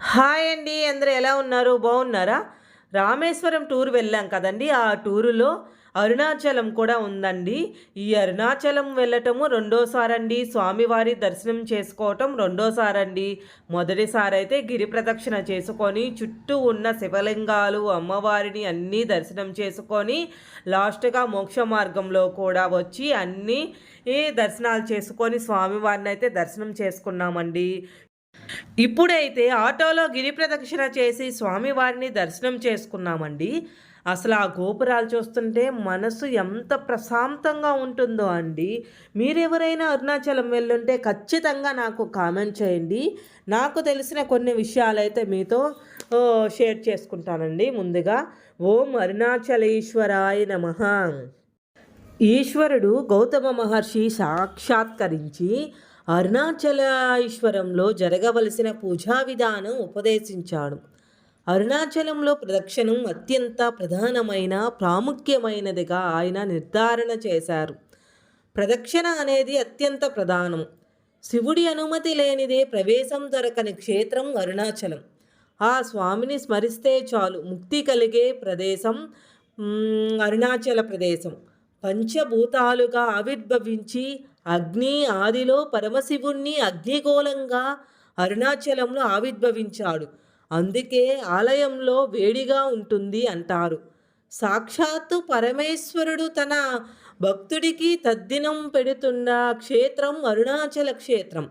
Hi అండి అందరూ ఎలా ఉన్నారు? బాగున్నారా? రామేశ్వరం టూర్ వెళ్ళాం కదండి. ఆ టూరులో అరుణాచలం కూడా ఉందండి. ఈ అరుణాచలం వెళ్ళటము రెండోసారండి. స్వామివారి దర్శనం చేసుకోవటం రెండోసారి అండి మొదటిసారి అయితే గిరి ప్రదక్షిణ చేసుకొని చుట్టూ ఉన్న శివలింగాలు అమ్మవారిని అన్నీ దర్శనం చేసుకొని లాస్ట్గా మోక్ష మార్గంలో కూడా వచ్చి అన్నీ ఈ దర్శనాలు చేసుకొని స్వామివారిని అయితే దర్శనం చేసుకున్నామండి. ఇప్పుడైతే ఆటోలో గిరి ప్రదక్షిణ చేసి స్వామివారిని దర్శనం చేసుకున్నామండి. అసలు ఆ గోపురాలు చూస్తుంటే మనసు ఎంత ప్రశాంతంగా ఉంటుందో అండి. మీరెవరైనా అరుణాచలం వెళ్ళుంటే ఖచ్చితంగా నాకు కామెంట్ చేయండి. నాకు తెలిసిన కొన్ని విషయాలైతే మీతో షేర్ చేసుకుంటానండి ముందుగా. ఓం అరుణాచలేశ్వరాయ నమ. ఈశ్వరుడు గౌతమ మహర్షి సాక్షాత్కరించి అరుణాచలేశ్వరంలో జరగవలసిన పూజా విధానం ఉపదేశించాడు. అరుణాచలంలో ప్రదక్షిణం అత్యంత ప్రధానమైన ప్రాముఖ్యమైనదిగా ఆయన నిర్ధారణ చేశారు. ప్రదక్షిణ అనేది అత్యంత ప్రధానం. శివుడి అనుమతి లేనిదే ప్రవేశం దొరకని క్షేత్రం అరుణాచలం. ఆ స్వామిని స్మరిస్తే చాలు. ముక్తి కలిగే ప్రదేశం అరుణాచల ప్రదేశం. పంచభూతాలుగా ఆవిర్భవించి అగ్ని ఆదిలో పరమశివుణ్ణి అగ్నిగోళంగా అరుణాచలంలో ఆవిర్భవించాడు. అందుకే ఆలయంలో వేడిగా ఉంటుంది అంటారు. సాక్షాత్తు పరమేశ్వరుడు తన భక్తుడికి తద్దినం పెడుతున్న క్షేత్రం అరుణాచల క్షేత్రం.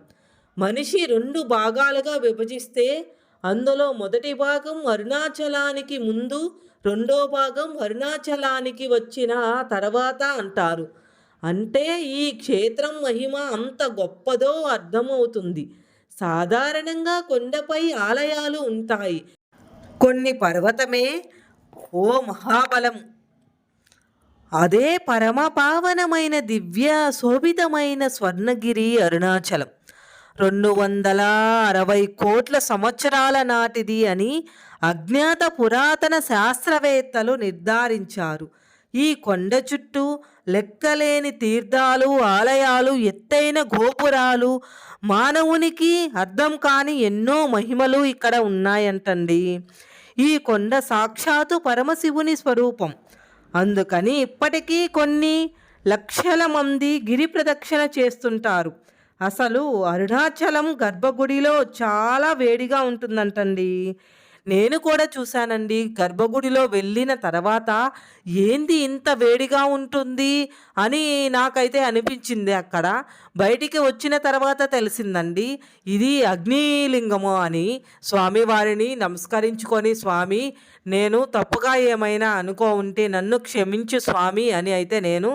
మనిషి రెండు భాగాలుగా విభజిస్తే అందులో మొదటి భాగం అరుణాచలానికి ముందు రెండో భాగం అరుణాచలానికి వచ్చిన తర్వాత అంటారు. అంటే ఈ క్షేత్రం మహిమ అంత గొప్పదో అర్థమవుతుంది. సాధారణంగా కొండపై ఆలయాలు ఉంటాయి. కొన్ని పర్వతమే ఓ మహాబలం అదే పరమ పావనమైన దివ్య శోభితమైన స్వర్ణగిరి అరుణాచలం. రెండు వందల అరవై కోట్ల సంవత్సరాల నాటిది అని అజ్ఞాత పురాతన శాస్త్రవేత్తలు నిర్ధారించారు. ఈ కొండ చుట్టూ లెక్కలేని తీర్థాలు ఆలయాలు ఎత్తైన గోపురాలు. మానవునికి అర్థం కాని ఎన్నో మహిమలు ఇక్కడ ఉన్నాయంటండి. ఈ కొండ సాక్షాత్తు పరమశివుని స్వరూపం. అందుకని ఇప్పటికీ కొన్ని లక్షల మంది గిరి ప్రదక్షిణ చేస్తుంటారు. అసలు అరుణాచలం గర్భగుడిలో చాలా వేడిగా ఉంటుందంటండి. నేను కూడా చూశానండి. గర్భగుడిలో వెళ్ళిన తర్వాత ఏంది ఇంత వేడిగా ఉంటుంది అని నాకైతే అనిపించింది అక్కడ. బయటికి వచ్చిన తర్వాత తెలిసిందండి. ఇది అగ్నిలింగము అని స్వామివారిని నమస్కరించుకొని స్వామి నేను తప్పుగా ఏమైనా అనుకో ఉంటే నన్ను క్షమించు స్వామి అని అయితే నేను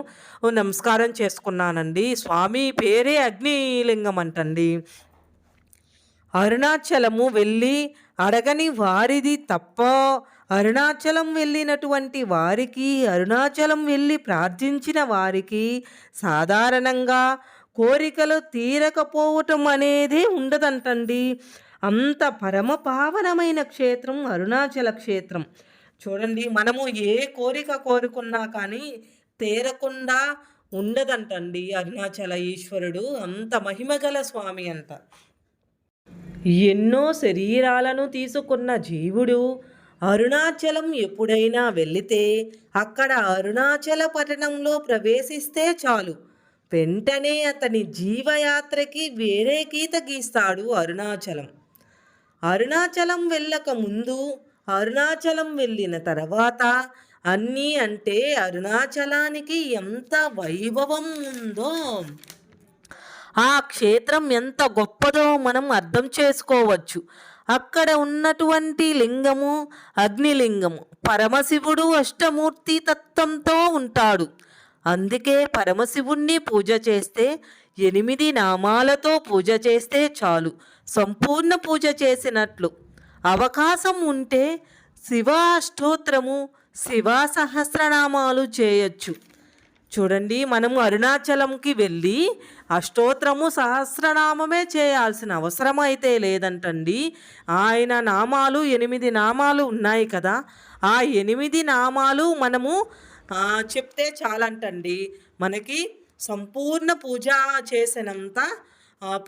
నమస్కారం చేసుకున్నానండి. స్వామి పేరే అగ్నిలింగం అంటండి. అరుణాచలము వెళ్ళి అడగని వారిది తప్ప అరుణాచలం వెళ్ళినటువంటి వారికి అరుణాచలం వెళ్ళి ప్రార్థించిన వారికి సాధారణంగా కోరికలు తీరకపోవటం అనేది ఉండదంటండి. అంత పరమ పావనమైన క్షేత్రం అరుణాచల క్షేత్రం. చూడండి మనము ఏ కోరిక కోరుకున్నా కానీ తీరకుండా ఉండదంటండి అరుణాచల ఈశ్వరుడు. అంత మహిమగల స్వామి అంట ఎన్నో శరీరాలను తీసుకున్న జీవుడు అరుణాచలం ఎప్పుడైనా వెళితే అక్కడ అరుణాచల పట్టణంలో ప్రవేశిస్తే చాలు. వెంటనే అతని జీవయాత్రకి వేరే గీత గీస్తాడు అరుణాచలం. అరుణాచలం వెళ్ళక ముందు అరుణాచలం వెళ్ళిన తర్వాత అన్నీ అంటే అరుణాచలానికి ఎంత వైభవం ఉందో. ఆ క్షేత్రం ఎంత గొప్పదో మనం అర్థం చేసుకోవచ్చు. అక్కడ ఉన్నటువంటి లింగము అగ్నిలింగము పరమశివుడు అష్టమూర్తి తత్వంతో ఉంటాడు. అందుకే పరమశివుణ్ణి పూజ చేస్తే ఎనిమిది నామాలతో పూజ చేస్తే చాలు. సంపూర్ణ పూజ చేసినట్లు. అవకాశం ఉంటే శివ అష్టోత్తరము శివ సహస్రనామాలు చేయొచ్చు. చూడండి మనము అరుణాచలంకి వెళ్ళి అష్టోత్తరము సహస్రనామమే చేయాల్సిన అవసరం అయితే లేదంటండి. ఆయన నామాలు ఎనిమిది నామాలు ఉన్నాయి కదా ఆ ఎనిమిది నామాలు మనము చెప్తే చాలంటండి. మనకి సంపూర్ణ పూజ చేసినంత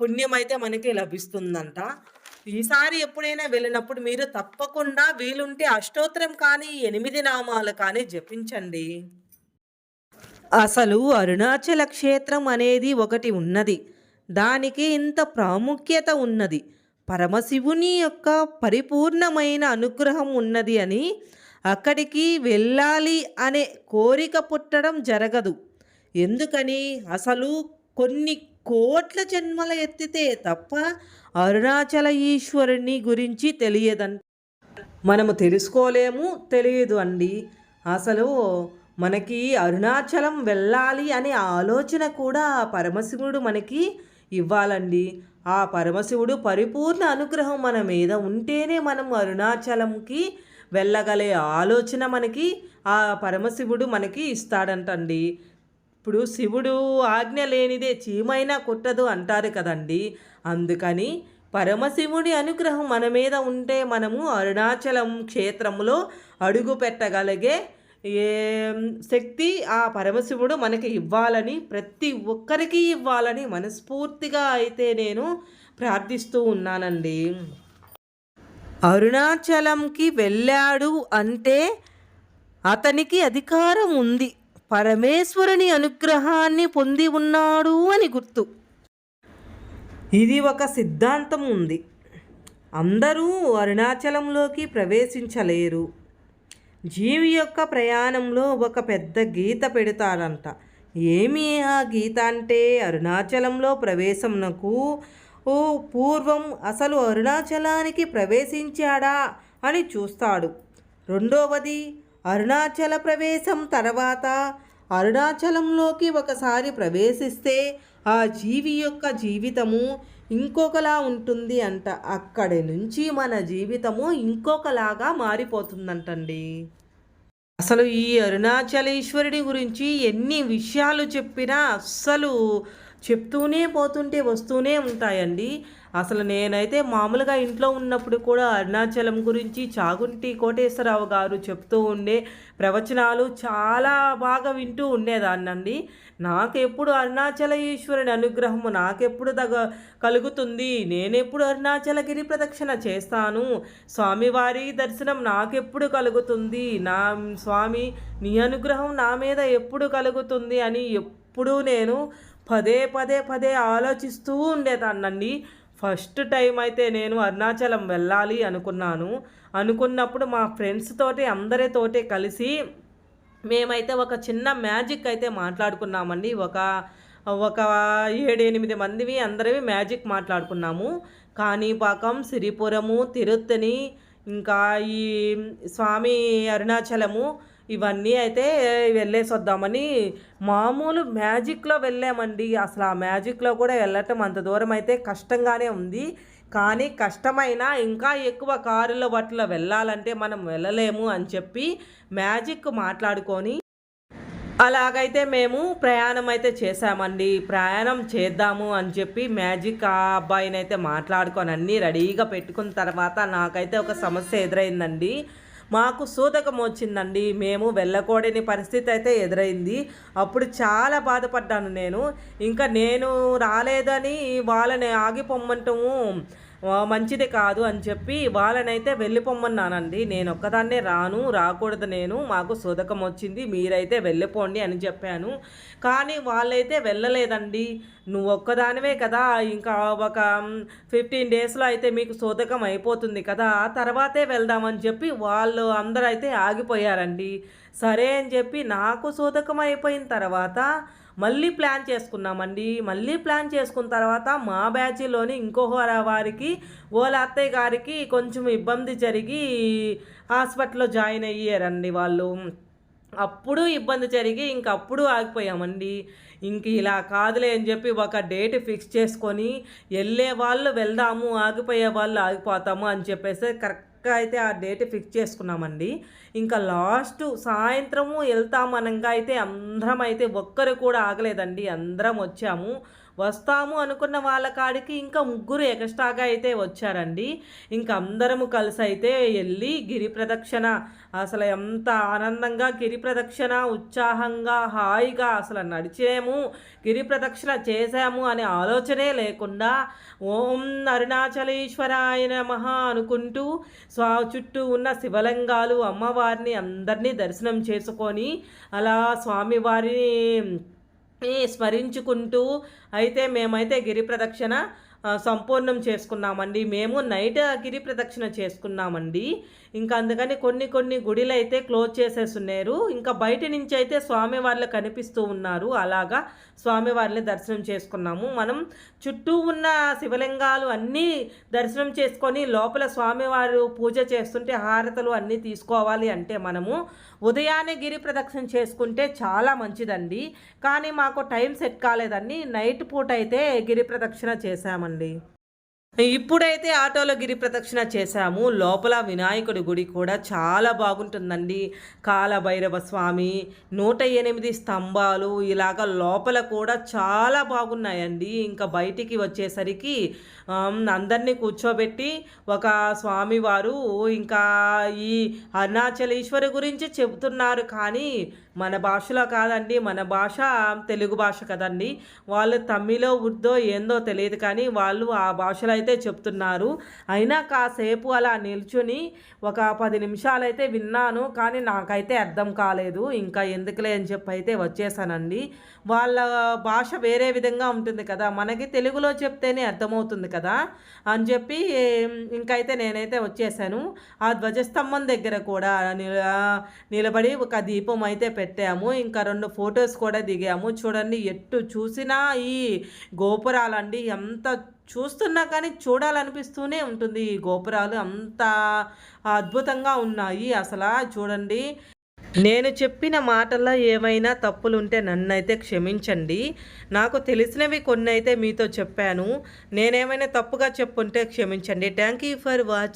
పుణ్యం అయితే మనకి లభిస్తుందంట. ఈసారి ఎప్పుడైనా వెళ్ళినప్పుడు మీరు తప్పకుండా వీలుంటే అష్టోత్తరం కానీ ఎనిమిది నామాలు కానీ జపించండి. అసలు అరుణాచల క్షేత్రం అనేది ఒకటి ఉన్నది. దానికి ఇంత ప్రాముఖ్యత ఉన్నది. పరమశివుని యొక్క పరిపూర్ణమైన అనుగ్రహం ఉన్నది అని అక్కడికి వెళ్ళాలి అనే కోరిక పుట్టడం జరగదు. ఎందుకని? అసలు కొన్ని కోట్ల జన్మల ఎత్తితే తప్ప అరుణాచల ఈశ్వరుని గురించి తెలియదంట మనము తెలుసుకోలేము తెలియదు అండి. అసలు మనకి అరుణాచలం వెళ్ళాలి అనే ఆలోచన కూడా పరమశివుడు మనకి ఇవ్వాలండి. ఆ పరమశివుడు పరిపూర్ణ అనుగ్రహం మన మీద ఉంటేనే మనం అరుణాచలంకి వెళ్ళగలే ఆలోచన మనకి ఆ పరమశివుడు మనకి ఇస్తాడంటండి. ఇప్పుడు శివుడు ఆజ్ఞ లేనిదే చీమైనా కుట్టదు అంటారు కదండి. అందుకని పరమశివుడి అనుగ్రహం మన మీద ఉంటే మనము అరుణాచలం క్షేత్రంలో అడుగు పెట్టగలిగే ఏ శక్తి ఆ పరమశివుడు మనకి ఇవ్వాలని ప్రతి ఒక్కరికి ఇవ్వాలని మనస్ఫూర్తిగా అయితే నేను ప్రార్థిస్తూ ఉన్నానండి. అరుణాచలంకి వెళ్ళాడు అంటే అతనికి అధికారం ఉంది. పరమేశ్వరుని అనుగ్రహాన్ని పొంది ఉన్నాడు అని గుర్తు. ఇది ఒక సిద్ధాంతం ఉంది. అందరూ అరుణాచలంలోకి ప్రవేశించలేరు. జీవి యొక్క ప్రయాణంలో ఒక పెద్ద గీత పెడతారంట ఏమి ఆ గీత అంటే? అరుణాచలంలో ప్రవేశంనకు ఓ పూర్వం అసలు అరుణాచలానికి ప్రవేశించాడా అని చూస్తాడు. రెండవది అరుణాచల ప్రవేశం తర్వాత అరుణాచలంలోకి ఒకసారి ప్రవేశిస్తే ఆ జీవి యొక్క జీవితము ఇంకొకలా ఉంటుంది అంట. అక్కడి నుంచి మన జీవితము ఇంకొకలాగా మారిపోతుందంటండి. అసలు ఈ అరుణాచలేశ్వరుడి గురించి ఎన్ని విషయాలు చెప్పినా అస్సలు చెప్తూనే పోతుంటే వస్తూనే ఉంటాయండి. అసలు నేనైతే మామూలుగా ఇంట్లో ఉన్నప్పుడు కూడా అరుణాచలం గురించి చాగుంటి కోటేశ్వరరావు గారు చెప్తూ ఉండే ప్రవచనాలు చాలా బాగా వింటూ ఉండేదాన్నండి. నాకెప్పుడు అరుణాచల ఈశ్వరుని అనుగ్రహము నాకెప్పుడు తగ కలుగుతుంది. నేనెప్పుడు అరుణాచలగిరి ప్రదక్షిణ చేస్తాను. స్వామివారి దర్శనం నాకెప్పుడు కలుగుతుంది? నా స్వామి నీ అనుగ్రహం నా మీద ఎప్పుడు కలుగుతుంది అని ఎప్పుడూ నేను పదే పదే పదే ఆలోచిస్తూ ఉండేదాన్నండి. ఫస్ట్ టైం అయితే నేను అరుణాచలం వెళ్ళాలి అనుకున్నాను. అనుకున్నప్పుడు మా ఫ్రెండ్స్ తోటి అందరితోటి కలిసి మేమైతే ఒక చిన్న మ్యాజిక్ అయితే మాట్లాడుకున్నామండి. ఒక ఒక ఏడెనిమిది మందివి అందరివి మ్యాజిక్ మాట్లాడుకున్నాము. కాణిపాకం సిరిపురము తిరుత్తని ఇంకా ఈ స్వామి అరుణాచలము ఇవన్నీ అయితే వెళ్ళేసి వద్దామని మామూలు మ్యాజిక్లో వెళ్ళామండి. అసలు ఆ మ్యాజిక్లో కూడా వెళ్ళటం అంత దూరం అయితే కష్టంగానే ఉంది. కానీ కష్టమైనా ఇంకా ఎక్కువ కారుల వాటిలో వెళ్ళాలంటే మనం వెళ్ళలేము అని చెప్పి మ్యాజిక్ మాట్లాడుకొని అలాగైతే మేము ప్రయాణం అయితే చేసామండి ప్రయాణం చేద్దాము అని చెప్పి మ్యాజిక్ ఆ అబ్బాయిని అయితే మాట్లాడుకొని అన్నీ రెడీగా పెట్టుకున్న తర్వాత నాకైతే ఒక సమస్య ఎదురైందండి. మాకు సూతకం వచ్చిందండి. మేము వెళ్ళకూడని పరిస్థితి అయితే ఎదురైంది. అప్పుడు చాలా బాధపడ్డాను నేను. ఇంకా నేను రాలేదని వాళ్ళని ఆగిపోమ్మంటాము మంచిది కాదు అని చెప్పి వాళ్ళనైతే వెళ్ళిపోమ్మన్నానండి. నేను ఒక్కదాన్నే రాను రాకూడదు నేను మాకు సుధకం వచ్చింది మీరైతే వెళ్ళిపోండి అని చెప్పాను. కానీ వాళ్ళైతే వెళ్ళలేదండి. నువ్వు ఒక్కదానివే కదా ఇంకా ఒక ఫిఫ్టీన్ డేస్లో అయితే మీకు శోధకం అయిపోతుంది కదా తర్వాతే వెళ్దామని చెప్పి వాళ్ళు అందరూ అయితే ఆగిపోయారండి. సరే అని చెప్పి నాకు శోధకం అయిపోయిన తర్వాత మళ్ళీ ప్లాన్ చేసుకున్నామండి. మళ్ళీ ప్లాన్ చేసుకున్న తర్వాత మా బ్యాచ్లోని ఇంకో వారికి వాళ్ళ అత్తయ్య గారికి కొంచెం ఇబ్బంది జరిగి హాస్పిటల్లో జాయిన్ అయ్యారండి వాళ్ళు. అప్పుడు ఇబ్బంది జరిగి ఇంకప్పుడు ఆగిపోయామండి. ఇంక ఇలా కాదులే అని చెప్పి ఒక డేట్ ఫిక్స్ చేసుకొని వెళ్ళే వాళ్ళు వెళ్దాము ఆగిపోయే వాళ్ళు ఆగిపోతాము అని చెప్పేసి కరెక్ట్ కరెక్ట్గా అయితే ఆ డేట్ ఫిక్స్ చేసుకున్నామండి. ఇంకా లాస్ట్ సాయంత్రము వెళ్తామనగా అయితే అందరం అయితే ఒక్కరు కూడా ఆగలేదండి. అందరం వచ్చాము. వస్తాము అనుకున్న వాళ్ళ కాడికి ఇంకా ముగ్గురు ఎక్స్ట్రాగా అయితే వచ్చారండి. ఇంకా అందరము కలిసి అయితే వెళ్ళి గిరి ప్రదక్షిణ. అసలు ఎంత ఆనందంగా గిరి ప్రదక్షిణ ఉత్సాహంగా హాయిగా అసలు నడిచేము గిరి ప్రదక్షిణ చేశాము అనే ఆలోచనే లేకుండా ఓం అరుణాచలేశ్వరాయ నమః అనుకుంటూ స్వా చుట్టూ ఉన్న శివలింగాలు అమ్మవారిని అందరినీ దర్శనం చేసుకొని అలా స్వామివారిని స్మరించుకుంటూ అయితే మేమైతే గిరి ప్రదక్షిణ సంపూర్ణం చేసుకున్నామండి. మేము నైట్ గిరి ప్రదక్షిణ చేసుకున్నామండి. ఇంకా అందుకని కొన్ని కొన్ని గుడిలు అయితే క్లోజ్ చేసేసున్నారు. ఇంకా బయట నుంచి అయితే స్వామివార్లు కనిపిస్తూ ఉన్నారు. అలాగా స్వామివారిని దర్శనం చేసుకున్నాము. మనం చుట్టూ ఉన్న శివలింగాలు అన్నీ దర్శనం చేసుకొని లోపల స్వామివారు పూజ చేస్తుంటే హారతలు అన్నీ తీసుకోవాలి అంటే మనము ఉదయాన్నే గిరి ప్రదక్షిణ చేసుకుంటే చాలా మంచిదండి. కానీ మాకు టైం సెట్ కాలేదండి. నైట్ పూట అయితే గిరి ప్రదక్షిణ చూడండి ఇప్పుడైతే ఆటోలో గిరి ప్రదక్షిణ చేశాము. లోపల వినాయకుడి గుడి కూడా చాలా బాగుంటుందండి. కాలభైరవ స్వామి నూట ఎనిమిది స్తంభాలు ఇలాగ లోపల కూడా చాలా బాగున్నాయండి. ఇంకా బయటికి వచ్చేసరికి అందరినీ కూర్చోబెట్టి ఒక స్వామివారు ఇంకా ఈ అరుణాచలేశ్వరి గురించి చెబుతున్నారు. కానీ మన భాషలో కాదండి మన భాష తెలుగు భాష కదండి. వాళ్ళు తమిళో ఉర్దో ఏందో తెలియదు కానీ వాళ్ళు ఆ భాషలో అయితే చెప్తున్నారు. అయినా కాసేపు అలా నిల్చుని ఒక పది నిమిషాలు అయితే విన్నాను కానీ నాకైతే అర్థం కాలేదు. ఇంకా ఎందుకులే అని చెప్పి అయితే వచ్చేసానండి. వాళ్ళ భాష వేరే విధంగా ఉంటుంది కదా మనకి తెలుగులో చెప్తేనే అర్థమవుతుంది కదా అని చెప్పి ఇంకైతే నేనైతే వచ్చేసాను. ఆ ధ్వజస్తంభం దగ్గర కూడా నిలబడి ఒక దీపం అయితే పెట్టాము. ఇంకా రెండు ఫొటోస్ కూడా దిగాము. చూడండి ఎట్టు చూసినా ఈ గోపురాలండి. ఎంత చూస్తున్నా కానీ చూడాలనిపిస్తూనే ఉంటుంది ఈ గోపురాలు. అంత అద్భుతంగా ఉన్నాయి అసలు చూడండి. నేను చెప్పిన మాటల్లో ఏమైనా తప్పులుంటే నన్నైతే క్షమించండి. నాకు తెలిసినవి కొన్ని అయితే మీతో చెప్పాను. నేనేమైనా తప్పుగా చెప్పుంటే క్షమించండి. Thank you for watching